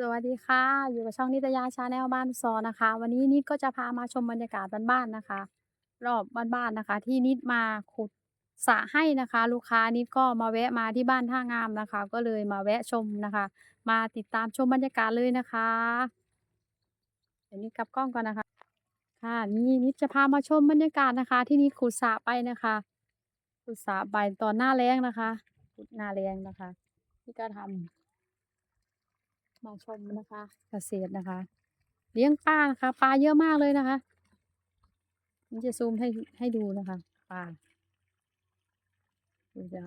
สวัสดีค่ะ อยู่กับช่องนิตยาชาแนลบ้านซอนะคะ วันนี้นิดก็จะพามาชมบรรยากาศบ้านๆนะคะ รอบบ้านๆนะคะ ที่นิดมาขุดสระให้นะคะ ลูกค้านิดก็มาแวะมาที่บ้านท่างามนะคะ ก็เลยมาแวะชมนะคะ มาติดตามชมบรรยากาศเลยนะคะเดี๋ยวนิดกลับกล้องก่อนนะคะ ค่ะนี่นิดจะพามาชมบรรยากาศนะคะ ที่นิดขุดสระไปนะคะ ขุดสระไปตอนหน้าแล้งนะคะ ขุดหน้าแล้งนะคะนี่ก็ทำ มาชมนะคะเกษตรนะคะ เลี้ยงปลานะคะปลาเยอะมากเลยนะคะนี่จะซูมให้ให้ดูนะคะปลาดูจะ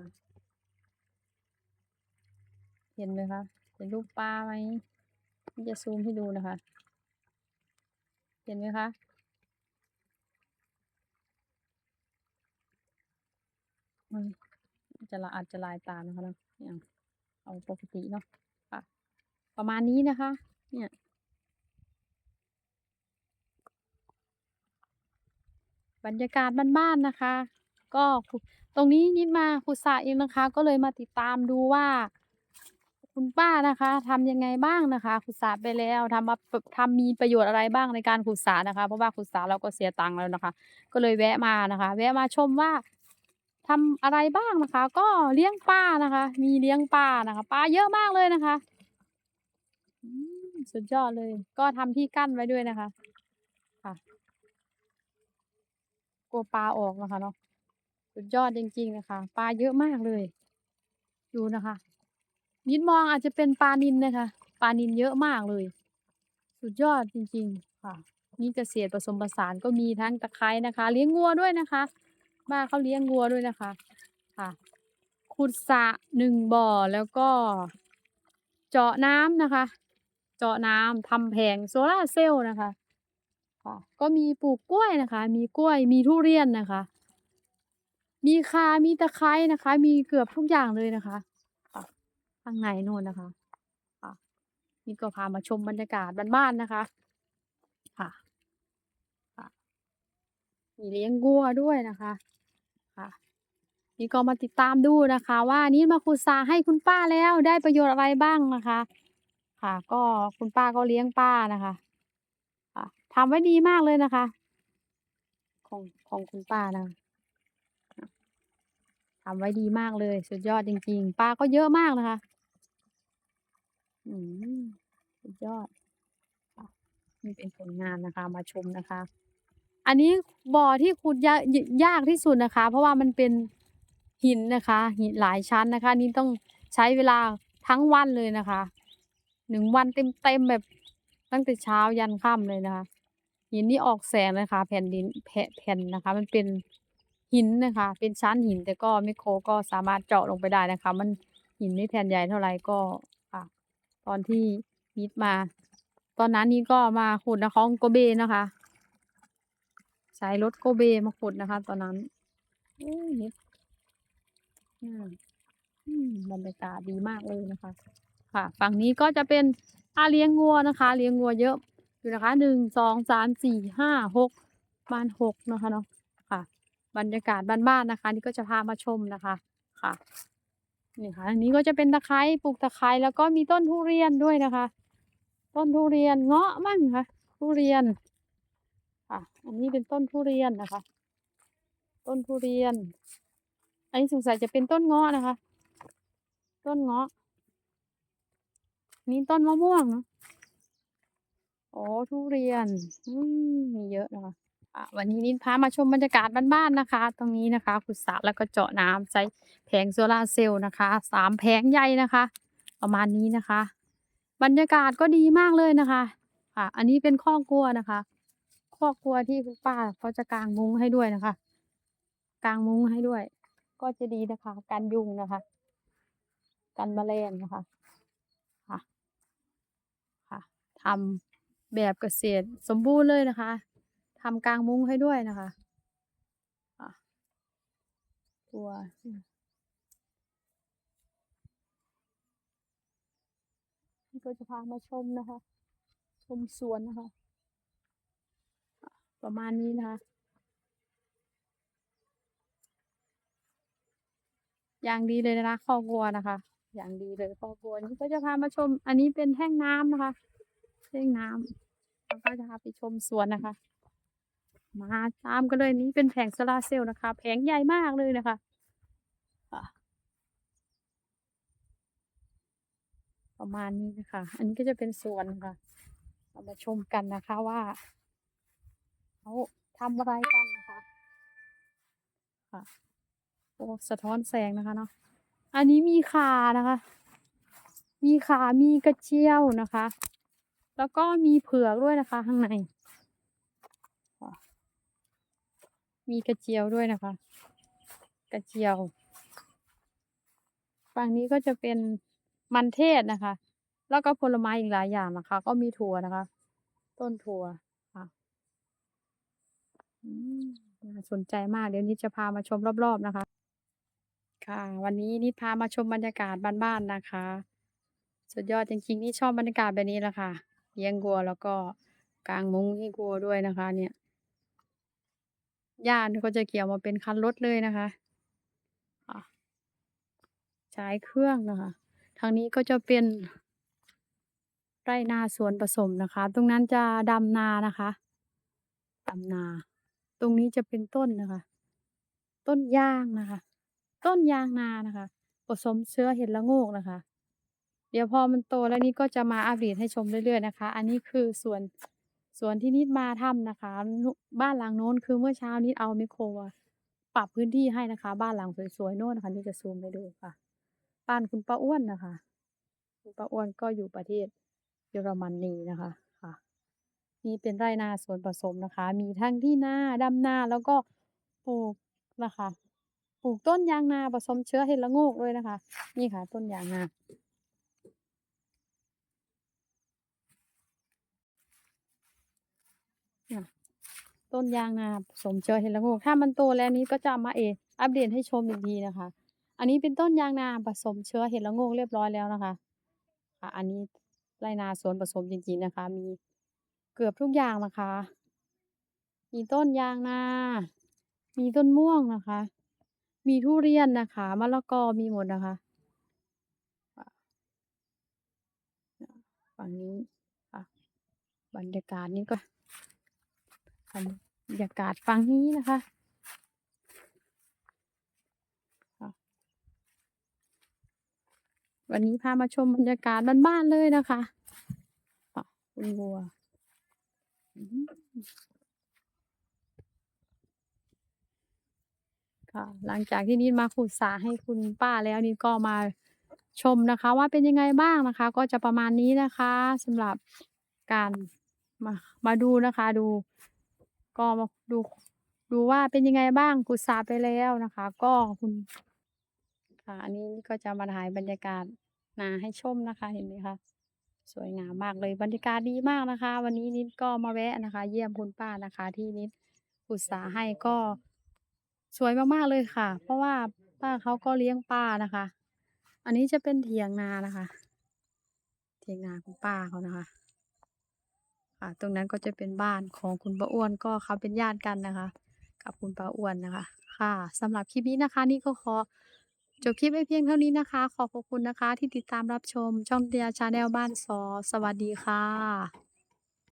เห็นไหมคะเห็นรูปปลาไหมนี่จะซูมให้ดูนะคะ เห็นไหมคะจะละอาจจะลายตานะคะเนาะเนี่ยเอาปกติเนาะ ประมาณนี้นะคะ เนี่ยบรรยากาศบ้านๆนะคะ ก็ตรงนี้นิดมาขุดสระเองนะคะ ก็เลยมาติดตามดูว่า คุณป้านะคะทำยังไงบ้างนะคะขุดสระไปแล้วทำมาทำมีประโยชน์อะไรบ้างในการขุดสระนะคะ เพราะว่าขุดสระเราก็เสียตังค์แล้วนะคะ ก็เลยแวะมานะคะ แวะมาชมว่าทำอะไรบ้างนะคะ ก็เลี้ยงปลานะคะ มีเลี้ยงปลานะคะปลาเยอะมากเลยนะคะ สุดยอดเลย ก็ทำที่กั้นไว้ด้วยนะคะ ค่ะกลัวปลาออกนะคะเนาะสุดยอดจริง ๆ นะคะ ปลาเยอะมากเลย ดูนะคะ นิดมองอาจจะเป็นปลานิลนะคะ ปลานิลเยอะมากเลย สุดยอดจริง ๆ ค่ะ นี่เกษตรผสมผสานก็มีทั้งตะไคร้นะคะ เลี้ยงวัวด้วยนะคะ บ้านเขาเลี้ยงวัวด้วยนะคะ ค่ะขุดสระหนึ่งบ่อแล้วก็เจาะน้ำนะคะ เจาะน้ำทำแผงโซลาร์เซลล์นะคะค่ะก็มีปลูกกล้วยนะคะ มีกล้วยมีทุเรียนนะคะ มีคา มีตะไคร้นะคะ มีเกือบทุกอย่างเลยนะคะค่ะข้างในโน่นนะคะค่ะนี่ก็พามาชมบรรยากาศบ้านๆนะคะค่ะค่ะมีเลี้ยงวัวด้วยนะคะค่ะนี่ก็มาติดตามดูนะคะ ว่านี่มาขุดสระให้คุณป้าแล้วได้ประโยชน์อะไรบ้างนะคะ ค่ะ ก็คุณป้าก็เลี้ยงป้านะคะทำไว้ดีมากเลยนะคะ ของของคุณป้านะทำไว้ดีมากเลย สุดยอดจริง ๆปลาก็เยอะมากนะคะ อืมสุดยอดนี่เป็นผลงานนะคะ มาชมนะคะ อันนี้บ่อที่ขุดยากยากที่สุดนะคะ เพราะว่ามันเป็นหินนะคะ หินหลายชั้นนะคะ นี่ต้องใช้เวลาทั้งวันเลยนะคะ หนึ่งวันเต็มๆแบบตั้งแต่เช้ายันค่ำเลยนะคะ หินนี่ออกแสงนะคะ แผ่นดินแผ่นแผ่นนะคะ มันเป็นหินนะคะ เป็นชั้นหินแต่ก็ไมโครก็สามารถเจาะลงไปได้นะคะ มันหินไม่แผ่นใหญ่เท่าไหร่ก็ค่ะ ตอนที่นิดมา ตอนนั้นนี่ก็มาขุดนะของโกเบนะคะใช้รถโกเบมาขุดนะคะ ตอนนั้นโอ้ยนิดอืมอืมบรรยากาศดีมากเลยนะคะ ค่ะ ฝั่งนี้ก็จะเป็นอาเลี้ยงวัวนะคะ เลี้ยงวัวเยอะอยู่นะคะหนึ่งสองสามสี่ห้าหกบ้านหกนะคะเนาะค่ะ บรรยากาศบ้านๆนะคะ นี่ก็จะพามาชมนะคะค่ะนี่ค่ะอันนี้ก็จะเป็นตะไคร้ปลูกตะไคร้แล้วก็มีต้นทุเรียนด้วยนะคะ ต้นทุเรียนเงาะมั่งค่ะทุเรียนค่ะอันนี้เป็นต้นทุเรียนนะคะ ต้นทุเรียน อันนี้สงสัยจะเป็นต้นเงาะนะคะ ต้นเงาะ นี่ต้นมะม่วงเนะโอ้ทุเรียนอืมมีเยอะนะคะวันนี้นิดพามาชมบรรยากาศบ้านๆนะคะ ตรงนี้นะคะขุดสระแล้วก็เจาะน้ำใช้แผงโซลาร์เซลล์นะคะสามแผงใหญ่นะคะ ประมาณนี้นะคะ บรรยากาศก็ดีมากเลยนะคะค่ะอันนี้เป็นข้อกลัวนะคะข้อกลัวที่คุณป้าเขาจะกางมุ้งให้ด้วยนะคะ กางมุ้งให้ด้วย ก็จะดีนะคะ กันยุงนะคะ กันแมลงนะคะ ทำแบบเกษตรสมบูรณ์เลยนะคะทำกลางมุ้งให้ด้วยนะคะตัวนี่ก็จะพามาชมนะคะ ชมสวนนะคะ ประมาณนี้นะคะอย่างดีเลยนะคะครอบครัวนะคะ อย่างดีเลยคอบครัวนี้ก็จะพามาชม อันนี้เป็นแท่งน้ำนะคะ แท่งน้ำแล้วก็จะพาไปชมสวนนะคะ มาตามกันเลยนี้เป็นแผงโซลาร์เซลล์นะคะ แผงใหญ่มากเลยนะคะประมาณนี้นะคะ อันนี้ก็จะเป็นสวนนะคะเรามาชมกันนะคะว่าเขาทำอะไรกันนะคะค่ะโอ้สะท้อนแสงนะคะเนาะ อันนี้มีขานะคะ มีขา มีกระเจียวนะคะ แล้วก็มีเผือกด้วยนะคะข้างในมีกระเจียวด้วยนะคะ กระเจียว ฝั่งนี้ก็จะเป็นมันเทศนะคะ แล้วก็ผลไม้อีกหลายอย่างนะคะ ก็มีถั่วนะคะ ต้นถั่วค่ะอืมน่าสนใจมากเดี๋ยวนี้จะพามาชมรอบๆนะคะ ค่ะ วันนี้นิดพามาชมบรรยากาศบ้านๆนะคะ สุดยอดจริงๆนี่ชอบบรรยากาศแบบนี้แหละค่ะ เลี้ยงวัวแล้วก็กางมุ้งให้วัวด้วยนะคะ เนี่ยหญ้านก็จะเกี่ยวมาเป็นคันรถเลยนะคะใช้เครื่องนะคะ ทางนี้ก็จะเป็นไร่นาสวนผสมนะคะ ตรงนั้นจะดำนานะคะดำนา ตรงนี้จะเป็นต้นนะคะ ต้นยางนะคะ ต้นยางนานะคะ ผสมเชื้อเห็ดละโงกนะคะ ดี๋ยวพอมันโตแล้วนี่ก็จะมาอัปเดตให้ชมเรื่อยๆนะคะ อันนี้คือส่วนส่วนที่นิดมาทำนะคะ บ้านหลังโน้นคือเมื่อเช้านิดเอาไมโครปรับพื้นที่ให้นะคะ บ้านหลังสวยๆโน่นนะคะนี่จะซูมไปดูค่ะ บ้านคุณป้าอ้วนนะคะ คุณป้าอ้วนก็อยู่ประเทศเยอรมนีนะคะค่ะ นี่เป็นไร่นาสวนผสมนะคะ มีทั้งที่นาดำนาแล้วก็ปลูกนะคะ ปลูกต้นยางนาผสมเชื้อเห็ดละโงกด้วยนะคะ นี่ค่ะ ต้นยางนา เนี่ย ต้นยางนาผสมเชื้อเห็ดละโงกถ้ามันโตแล้วนี้ก็จะมาเออัปเดตให้ชมอีกทีนะคะ อันนี้เป็นต้นยางนาผสมเชื้อเห็ดละโงกเรียบร้อยแล้วนะคะค่ะอันนี้ไรนาสวนผสมจริงๆนะคะ มีเกือบทุกอย่างนะคะ มีต้นยางนา มีต้นม่วงนะคะ มีทุเรียนนะคะมะละกอมีหมดนะคะฝั่งนี้ค่ะบรรยากาศนี้ก็ บรรยากาศฝั่งนี้นะคะวันนี้พามาชมบรรยากาศบ้านๆเลยนะคะคุณบัวค่ะ หลังจากที่นิดมาขุดสระให้คุณป้าแล้วนิดก็มาชมนะคะ ว่าเป็นยังไงบ้างนะคะ ก็จะประมาณนี้นะคะสำหรับการมามาดูนะคะ ดู ก็มาดูดูว่าเป็นยังไงบ้างขุดสระไปแล้วนะคะ ก็คุณค่ะอันนี้ก็จะมาถ่ายบรรยากาศนาให้ชมนะคะ เห็นไหมคะสวยงามมากเลยบรรยากาศดีมากนะคะ วันนี้นิดก็มาแวะนะคะ เยี่ยมคุณป้านะคะ ที่นิดขุดสระให้ก็สวยมากๆเลยค่ะ เพราะว่าป้าเขาก็เลี้ยงปลานะคะ อันนี้จะเป็นเถียงนานะคะ เถียงนาของป้าเขานะคะ ค่ะตรงนั้นก็จะเป็นบ้านของคุณป้าอ้วนก็เขาเป็นญาติกันนะคะ กับคุณป้าอ้วนนะคะ ค่ะสำหรับคลิปนี้นะคะ นี่ก็ขอจบคลิปไว้เพียงเท่านี้นะคะ ขอบพระคุณนะคะ ที่ติดตามรับชมช่องเดียชาแนลบ้านซอสวัสดีค่ะ